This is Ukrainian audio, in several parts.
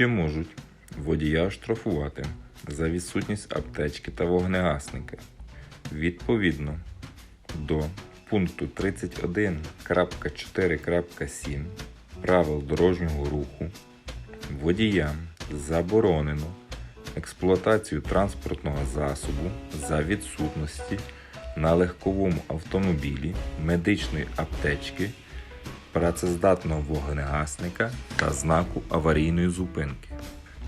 Чи можуть водія штрафувати за відсутність аптечки та вогнегасника? Відповідно до пункту 31.4.7 правил дорожнього руху водіям заборонено експлуатацію транспортного засобу за відсутності на легковому автомобілі медичної аптечки, працездатного вогнегасника та знаку аварійної зупинки.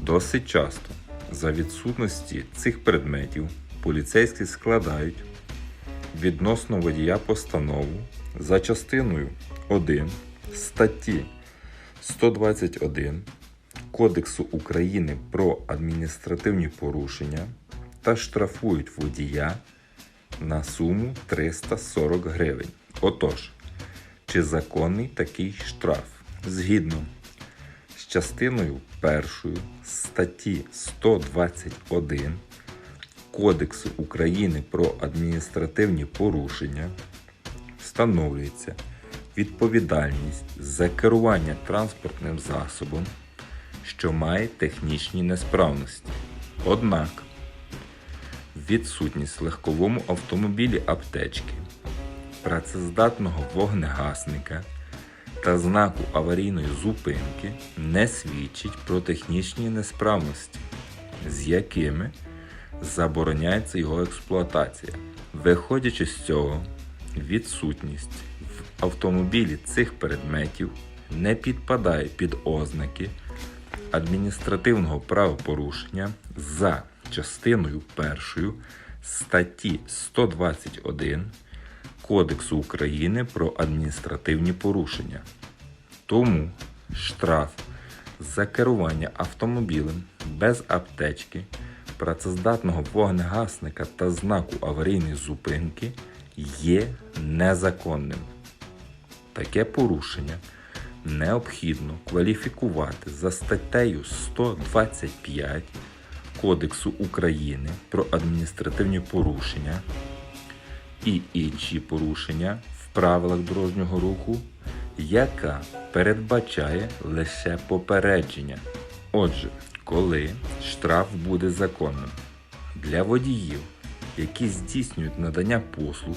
Досить часто за відсутності цих предметів поліцейські складають відносно водія постанову за частиною 1 статті 121 Кодексу України про адміністративні порушення та штрафують водія на суму 340 гривень. Отож, чи законний такий штраф? Згідно з частиною 1 статті 121 Кодексу України про адміністративні порушення встановлюється відповідальність за керування транспортним засобом, що має технічні несправності. Однак відсутність в легковому автомобілі аптечки, працездатного вогнегасника та знаку аварійної зупинки не свідчить про технічні несправності, з якими забороняється його експлуатація. Виходячи з цього, відсутність в автомобілі цих предметів не підпадає під ознаки адміністративного правопорушення за частиною 1 статті 121 Кодексу України про адміністративні порушення. Тому штраф за керування автомобілем без аптечки, працездатного вогнегасника та знаку аварійної зупинки є незаконним. Таке порушення необхідно кваліфікувати за статтею 125 Кодексу України про адміністративні порушення і інші порушення в правилах дорожнього руху, яка передбачає лише попередження. Отже, коли штраф буде законним для водіїв, які здійснюють надання послуг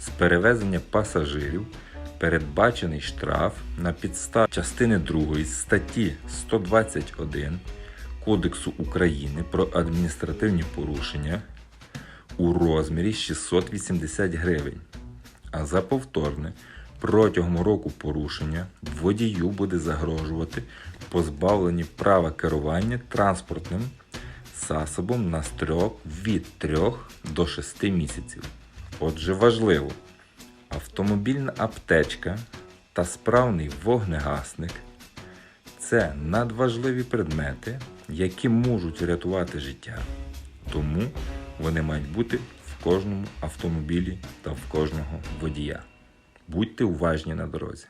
з перевезення пасажирів, передбачений штраф на підставі частини 2 статті 121 Кодексу України про адміністративні порушення у розмірі 680 гривень. А за повторне протягом року порушення водію буде загрожувати позбавлення права керування транспортним засобом на строк від 3 до 6 місяців. Отже, важливо, автомобільна аптечка та справний вогнегасник це надважливі предмети, які можуть рятувати життя. Тому вони мають бути в кожному автомобілі та в кожного водія. Будьте уважні на дорозі.